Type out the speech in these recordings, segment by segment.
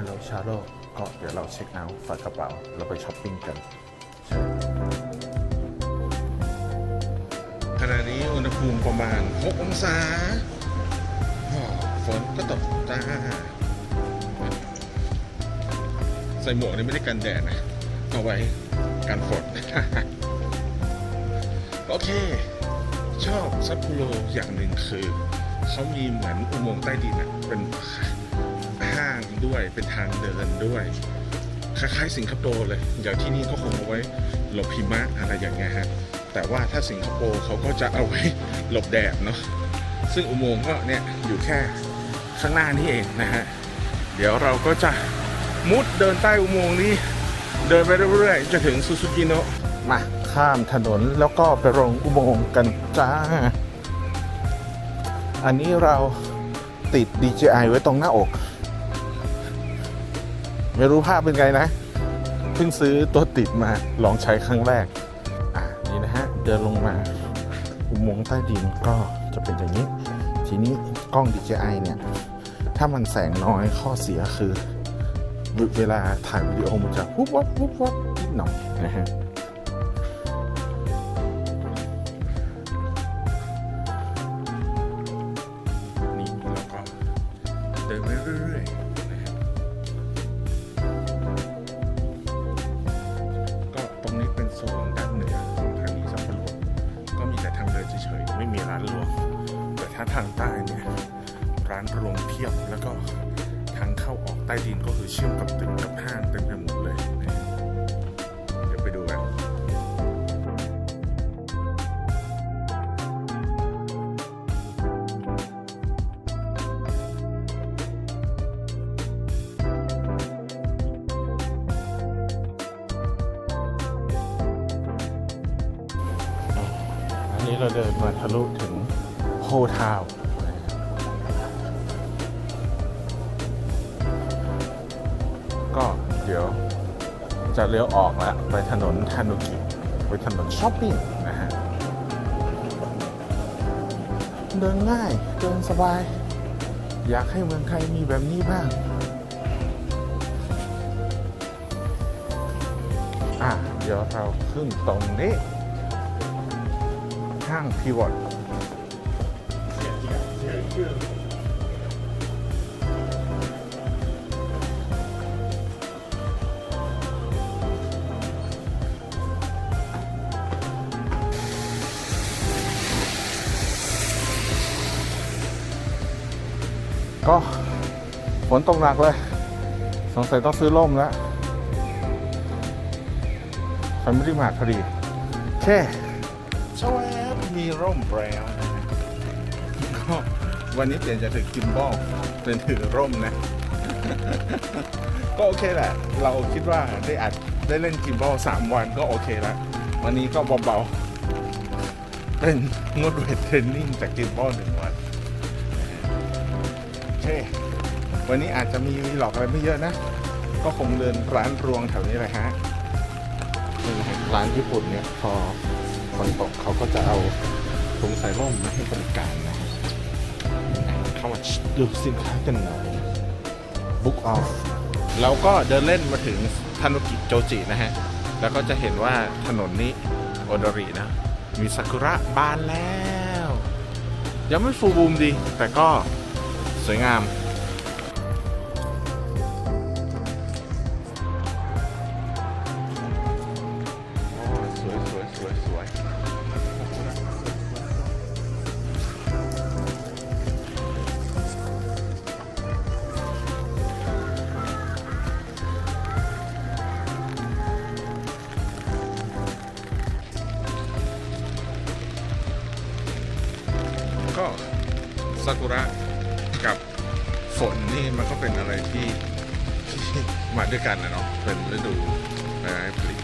ฮัลโหลชาโลก็เดี๋ยวเราเช็คเอาท์ฝากระเป๋าเราไปช้อปปิ้งกัน ขณะนี้อุณหภูมิประมาณ 6 องศาอ้อฝนก็ตกจ้า ใส่หมวกนี่ไม่ได้กันแดดนะ เอาไว้กันฝน โอเค ชอบซัปโปโรอย่างหนึ่งคือ เขามีเหมือนอุโมงค์ใต้ดินอะเป็น ด้วยเป็นทางเดินด้วย คล้ายๆสิงคโปร์เลยอย่างที่นี่ก็คงเอาไว้หลบหิมะอะไรอย่างเงี้ยฮะแต่ว่าถ้าสิงคโปร์เขาก็จะเอาไว้หลบแดดเนาะซึ่งอุโมงค์ก็เนี่ยอยู่แค่ข้างหน้านี่เองนะฮะเดี๋ยวเราก็จะมุดเดินใต้อุโมงค์นี้ เดินไปเรื่อยๆจะถึงซูซูกิโนะมาข้ามถนนแล้วก็ไปลงอุโมงค์กันจ้า อันนี้เราติด DJI ไว้ตรงหน้าอก ไม่รู้ภาพเป็นไงนะ เพิ่งซื้อตัวติดมาลองใช้ครั้งแรก อะนี่นะฮะ เดินลงมา อุโมงค์ใต้ดินก็จะเป็นอย่างนี้ ทีนี้กล้อง DJI เนี่ย ถ้ามันแสงน้อยข้อเสียคือ เวลาถ่ายวิดีโอมันจะวุบวับวุบวับนิดหน่อยนะฮะ อันนี้เราเดินมาทะลุถึงโฮทาวก็เดี๋ยวจะเลี้ยวออกแล้วไปถนนทานุกิไปถนนช้อปปิ้งนะฮะ เดินง่าย เดินสบาย อยากให้เมืองไทยมีแบบนี้บ้าง อะ เดี๋ยวเราขึ้นตรงนี้างพีวอตก็ฝนตกหนักเลย สงสัยต้องซื้อร่มแล้วไฟไม่ได้มาพอดีโอเคชวบีร่มแล้วก็วันนี้เปลี่ยนจากถือกิมบอลเป็นถือร่มนะ ก็โอเคแหละ เราคิดว่าได้อัดได้เล่นกิมบอลสามวันก็โอเคล้ววันนี้ก็เบาๆ เป็นงดเวทเทรนนิ่งจากกิมบอลหนึ่งวันโอเควันนี้อาจจะมีวีหลอกอะไรไม่เยอะนะ ก็คงเดินร้านรวงแถวนี้แหละฮะร้านญี่ปุ่นเนี่ยพอ ฝนตกเขาก็จะเอาถุงใส่ร่มมาให้บริการนะเข้ามาดูสินค้ากันหน่อย Book off เราก็เดินเล่นมาถึงทานุกิโจจินะฮะ แล้วก็จะเห็นว่าถนนนี้โอโดรินะ มีซากุระบานแล้ว ยังไม่ฟูลบูมดี แต่ก็สวยงาม ซากุระกับฝนนี่มันก็เป็นอะไรที่ที่มาด้วยกันนะเนาะเป็นฤดูใบไม้ผลิ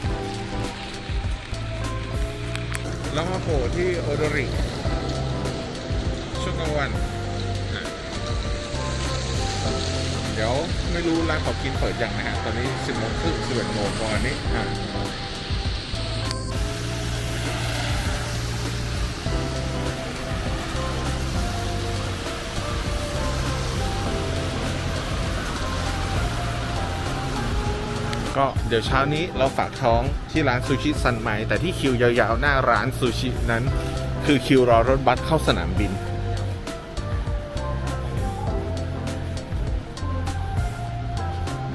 แล้วมาโผล่ที่โอโดริช่วงกลางวัน เดี๋ยวไม่รู้ร้านของกินเปิดยังนะฮะ ตอนนี้ 10โมงครึ่ง11โมงประมาณนี้อะ ก็เดี๋ยวเช้านี้เราฝากท้องที่ร้านซูชิซันไมแต่ที่คิวยาวๆหน้าร้านซูชินั้น คือคิวรอรถบัสเข้าสนามบิน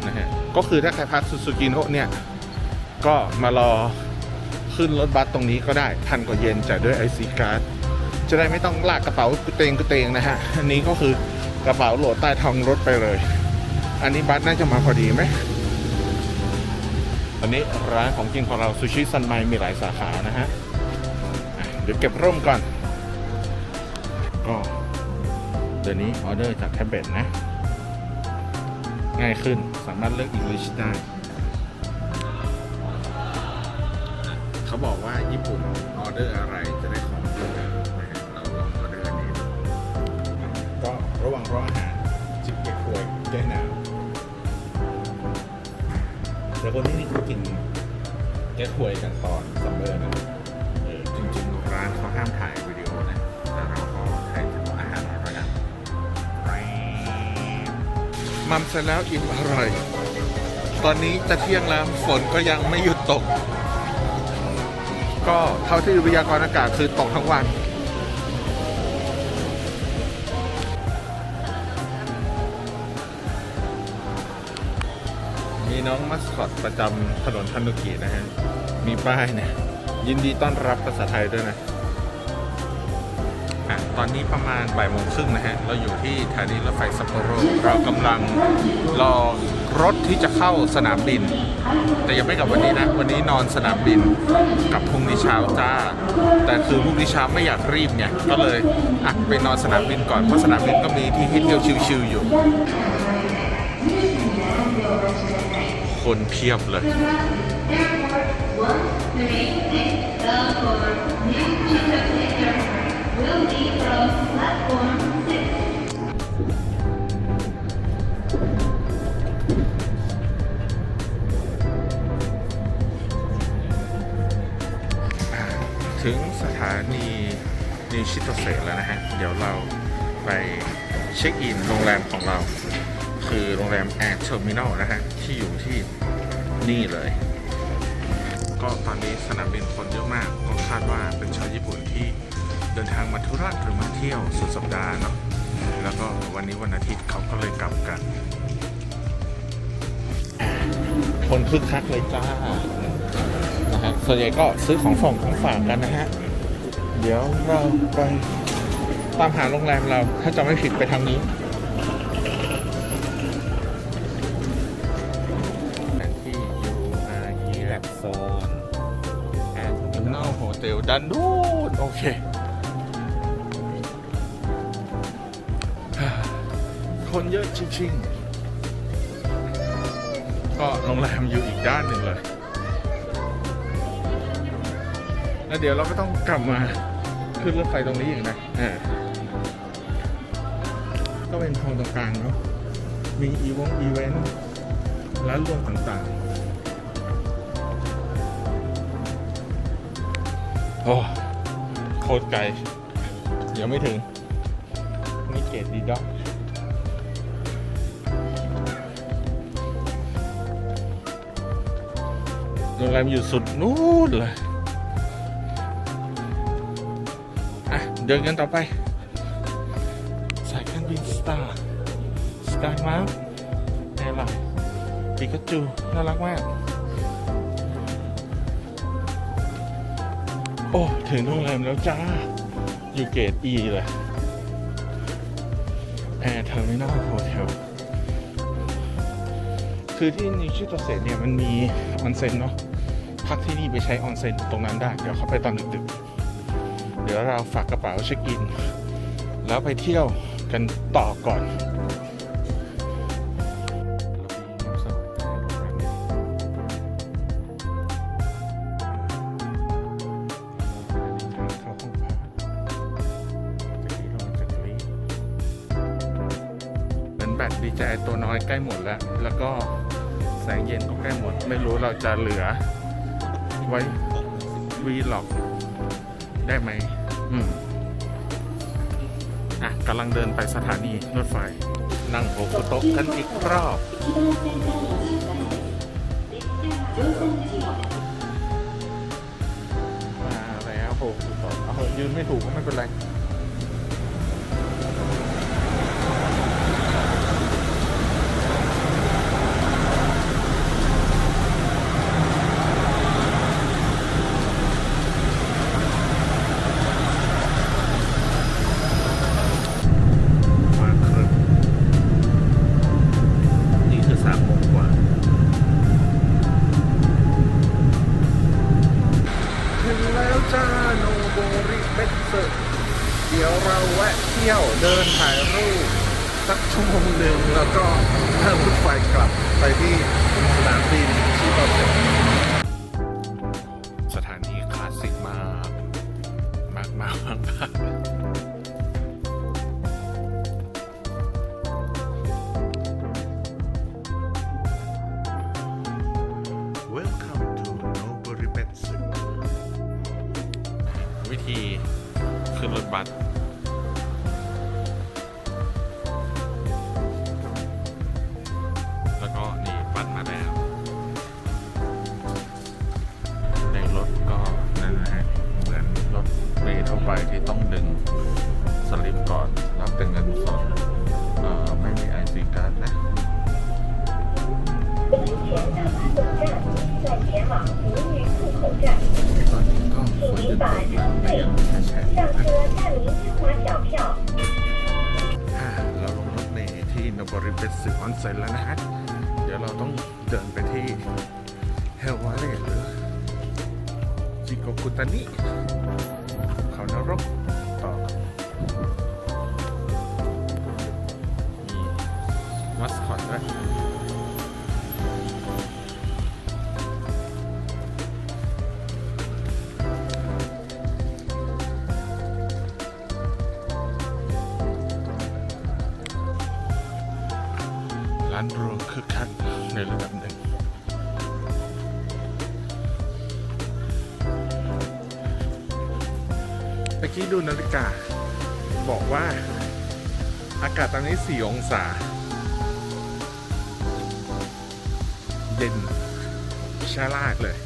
นะฮะ ก็คือถ้าใครพักซูซูกิโนะเนี่ย ก็มารอขึ้นรถบัสตรงนี้ก็ได้พันกว่าเยนจ่ายด้วยไอซีการ์ดจะได้ไม่ต้องลากกระเป๋ากุเตงกุเตงนะฮะ อันนี้ก็คือกระเป๋าโหลดใต้ท้องรถไปเลย อันนี้บัสน่าจะมาพอดีไหม ตอนนี้ร้านของกินของเราซูชิซันไมมีหลายสาขานะฮะเดี๋ยวเก็บร่มก่อน ก็เดี๋ยวนี้ออเดอร์จากแท็บเล็ตนะ ง่ายขึ้นสามารถเลือกอังกฤษได้ เขาบอกว่าญี่ปุ่นออเดอร์อะไรจะได้ของเยอะนะเราลองออเดอร์นี้ก็ระหว่างรออาห แต่คนที่นี่เขากินแก้ควยกันตอนซัมเมอร์นะเออจริงๆร้านเขาห้ามถ่ายวิดีโอนะแต่เราก็ถ่ายเฉพาะอาหารแล้วกันมัมเสร็จแล้วอิ่มอร่อย ตอนนี้จะเที่ยงแล้วฝนก็ยังไม่หยุดตก ก็เท่าที่วิทยากรณ์อากาศคือตกทั้งวัน น้องมัสคอตประจำถนนทันุกินะฮะ มีป้ายเนี่ยยินดีต้อนรับภาษาไทยด้วยนะอะตอนนี้ประมาณบ่ายโมงครึ่งนะฮะ เราอยู่ที่สถานีรถไฟซัปโปโร เรากำลังรอรถที่จะเข้าสนามบิน แต่ยังไม่กลับวันนี้นะ วันนี้นอนสนามบินกลับพรุ่งนี้เช้าจ้า แต่คือพรุ่งนี้เช้าไม่อยากรีบไงก็เลยอะไปนอนสนามบินก่อน เพราะสนามบินก็มีที่ให้เที่ยวชิลๆอยู่ คนเพียบเลยถึงสถานีนิวชิโตเซแล้วนะฮะ เดี๋ยวเราไปเช็คอินโรงแรมของเรา คือโรงแรมแอร์เทอร์มินอลนะฮะ ที่อยู่ที่ นี่เลย ก็ตอนนี้สนามบินคนเยอะมาก ก็คาดว่าเป็นชาวญี่ปุ่นที่เดินทางมาธุระหรือมาเที่ยวสุดสัปดาห์เนาะแล้วก็วันนี้วันอาทิตย์เขาก็เลยกลับกัน คนคึกคักเลยจ้านะฮะส่วนใหญ่ก็ซื้อของส่งของฝากกันนะฮะ เดี๋ยวเราไปตามหาโรงแรมเราถ้าจะไม่ผิดไปทางนี้ ด้านนู้นโอเค คนเยอะจริงๆ ก็โรงแรมอยู่อีกด้านหนึ่งเลย แล้วเดี๋ยวเราก็ต้องกลับมาขึ้นรถไฟตรงนี้อีกนะอ่าก็เป็นโซนตรงกลางเนาะมีอีวงอีเวนต์ร้านรวมต่างๆ อ้โคตรไกลเดี๋ยังไม่ถึง นี่เกตดีด็อกโรงแรมอยู่สุดนู้นเลย อะ เดินกันต่อไป สายการบินสตาร์สกายมาร์แอร์ไลน์ปิกาจู น่ารักมาก โอ้ ถึงโรงแรมแล้วจ้า อยู่เกต E เลยแอร์เทอร์มินอลโฮเทลคือที่นิชิโตเซเนี่ยมันมีออนเซ็นเนาะพักที่นี่ไปใช้ออนเซ็นตรงนั้นได้ เดี๋ยวเข้าไปตอนดึกๆ เดี๋ยวเราฝากกระเป๋าเช็คอิน แล้วไปเที่ยวกันต่อก่อน ใกล้หมดแล้ว แล้วก็แสงเย็นก็ใกล้หมด ไม่รู้เราจะเหลือ ไว้วีล็อก ได้ไหมอืมอะกำลังเดินไปสถานีรถไฟ นั่งโอคโตะกันอีกรอบมาแล้วโอคุโตะเอายืนไม่ถูกก็ไม่เป็นไร งหนึ่งแดูนาฬิกา บอกว่า อากาศตอนนี้ 4 องศา เย็นชาลากเลย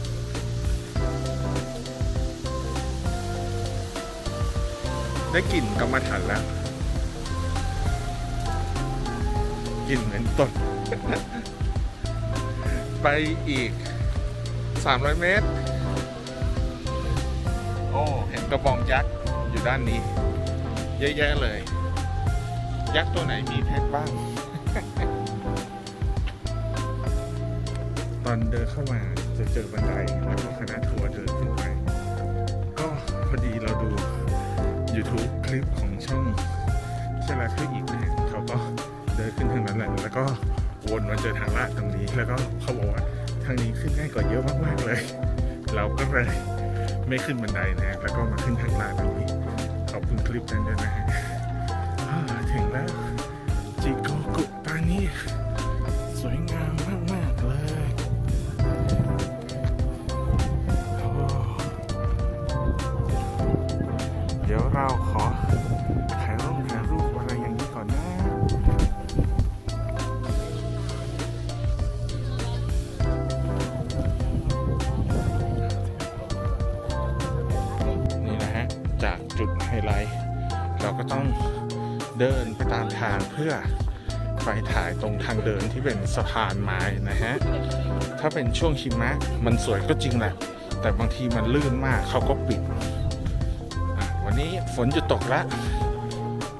ได้กลิ่นกรรมฐานแล้วกลิ่นเหมือนต้นไปอีก 300 เมตร โอ้ เห็นกระบองยักษ์ อยู่ด้านนี้ เยอะแยะเลย ยักษ์ตัวไหนมีเพชรบ้าง ตอนเดินเข้ามาจะเจอบันไดแล้วก็คณะทัวร์เดินขึ้นไป ก็พอดีเราดู YouTube คลิปของช่องเชลาเทอีกนะฮะเขาก็เดินขึ้นทางนั้นแหละ แล้วก็วนมาเจอทางลาดตรงนี้ แล้วก็เขาบอกว่าทางนี้ขึ้นง่ายกว่าเยอะมากๆเลย เราก็เลยไม่ขึ้นบันไดนะ แล้วก็มาขึ้นทางลาดตรงนี้ ลิปนั้นด้วยนะฮะถึงแล้วจิโกกุตานี่ เดินไปตามทางเพื่อไปถ่ายตรงทางเดินที่เป็นสะพานไม้นะฮะ ถ้าเป็นช่วงหิมะมันสวยก็จริงแหละ แต่บางทีมันลื่นมากเขาก็ปิด วันนี้ฝนหยุดตกแล้ว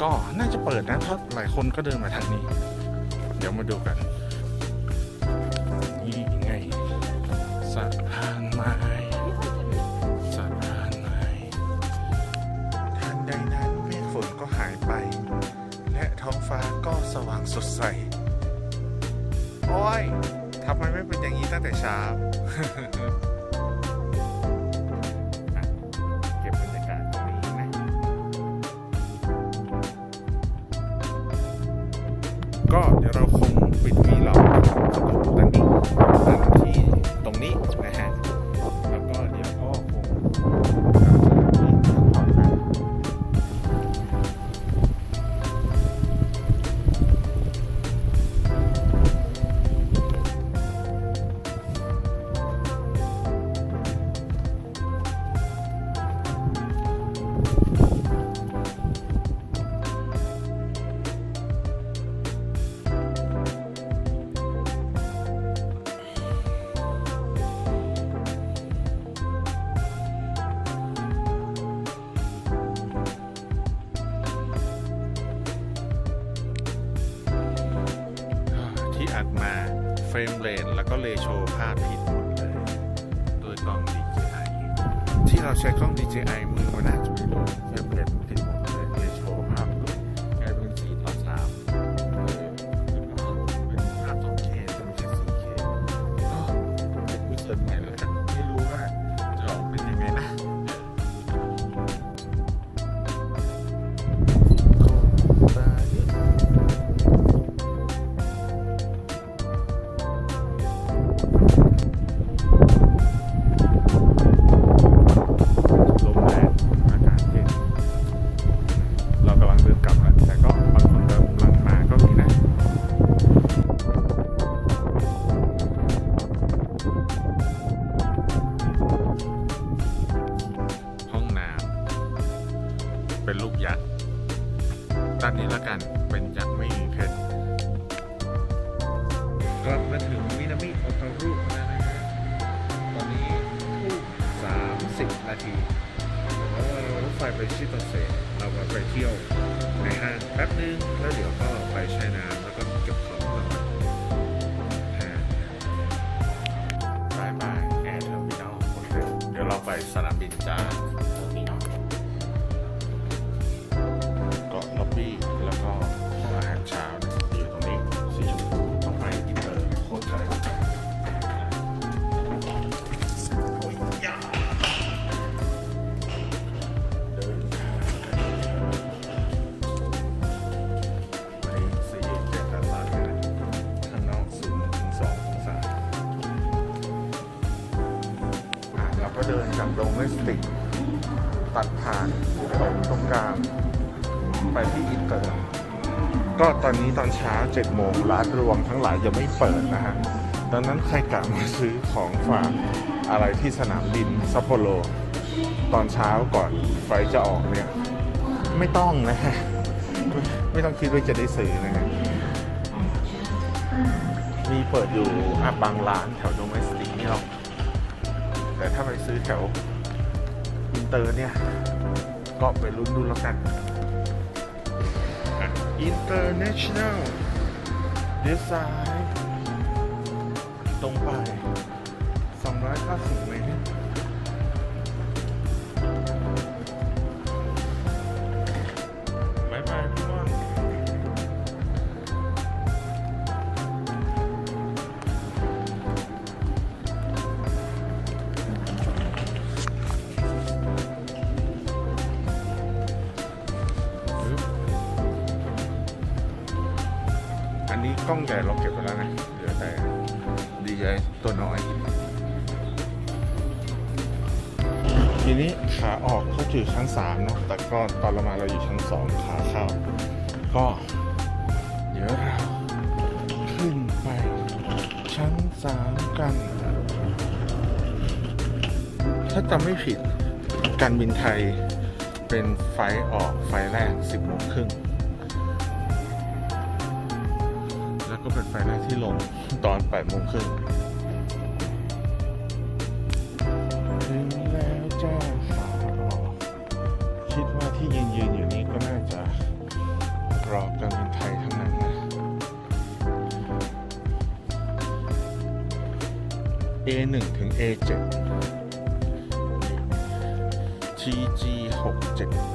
ก็น่าจะเปิดนะเพราะหลายคนก็เดินมาทางนี้ เดี๋ยวมาดูกัน สดใส โอ้ยทำไมไม่เป็นอย่างนี้ตั้งแต่เช้า เก็บบรรยากาศตรงนี้นะ ก็เดี๋ยวเราคงปิดวีล็อกตรงนี้ตั้งที่ตรงนี้ รมเรทแล้วก็เลโชภาพผิดหมดเลยโดยกล้อง DJI ที่เราใช้กล้อง DJI มือมันอาจจะ ดี๋ยวเราไปสนามบินจ้า 7จ็ดโมงร้านรวงทั้งหลายจะไม่เปิดนะฮะดังนั้นใครกลับมาซื้อของฝากอะไรที่สนามบินซัปโปโรตอนเช้าก่อนไฟจะออกเนี่ย ไม่ต้องนะฮะไม่ต้องคิดว่าจะได้ซื้อนะฮะมีเปิดอยู่บางร้านแถวโดเมสติกนี่หรอกแต่ถ้าไปซื้อแถวอินเตอร์เนี่ย ก็ไปลุ้นดูแล้วกัน International เตอร์เนชั่นแนลเลี้ยวซ้าย ตรงไป 290เม กล้องใหญ่เราเก็บไปแล้วนะเหลือแต่ดีใจตัวน้อย ทีนี้ขาออกก็อยู่ชั้นสามเนาะแต่ก็ตอนเรามาเราอยู่ชั้นสองขาเข้า ก็เดี๋ยวเราขึ้นไปชั้นสามกัน ถ้าจำไม่ผิดการบินไทยเป็นไฟล์ออกไฟล์แรก 10โมงครึ่ง ก็เป็นไฟหน้าที่ลงตอน8โมงครึ่งถึงแล้วจ้าคิดว่าที่เยืนๆอยู่นี้ก็น่าจะรอการบินไทยทั้งนั้นนะ A1 ถึง A7 GG67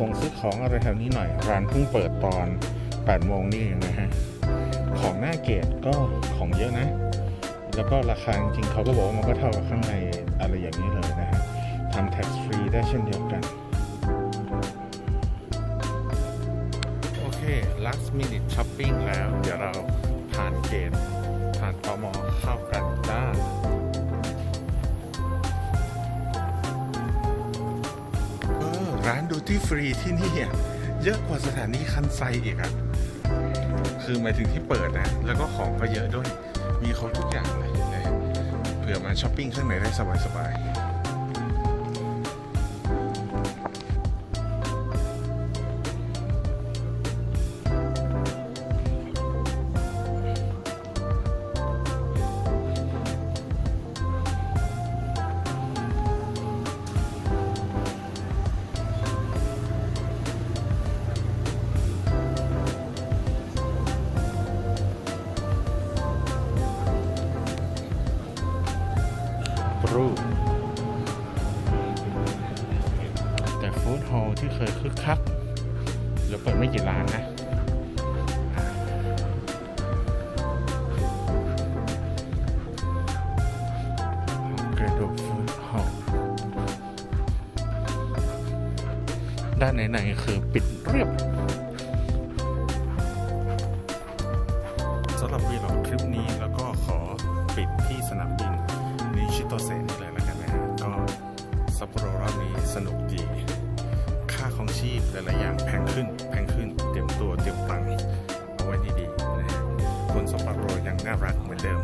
ของซื้อของอะไรแถวนี้หน่อย ร้านเพิ่งเปิดตอน8โมงนี่นะฮะ ของหน้าเกตก็ของเยอะนะ แล้วก็ราคาจริงเขาก็บอกว่ามันก็เท่ากับข้างในอะไรอย่างนี้เลยนะฮะทำ tax free ได้เช่นเดียวกัน โอเค last minute shopping แล้ว เดี๋ยวเราผ่านเกตผ่านตมเข้ากันจ้า ร้านดูที่ฟรีที่นี่อะเยอะกว่าสถานีคันไซอีกอะคือหมายถึงที่เปิดนะ แล้วก็ของก็เยอะด้วย มีครบทุกอย่างเลยนะเผื่อมาช้อปปิ้งข้างในได้สบายๆ ด้านไหนคือปิดเรียบสำหรับวีล็อกคลิปนี้แล้วก็ขอปิดที่สนามบินนิชิโตเซนี่เลยแล้วกันนะฮะก็ซัปโปโรรอบนี้สนุกดี ค่าของชีพหลายๆอย่างแพงขึ้น แพงขึ้นเตรียมตัวเตรียมตังค์เอาไว้ดีๆนะฮะคนซัปโปโรยังน่ารักเหมือนเดิม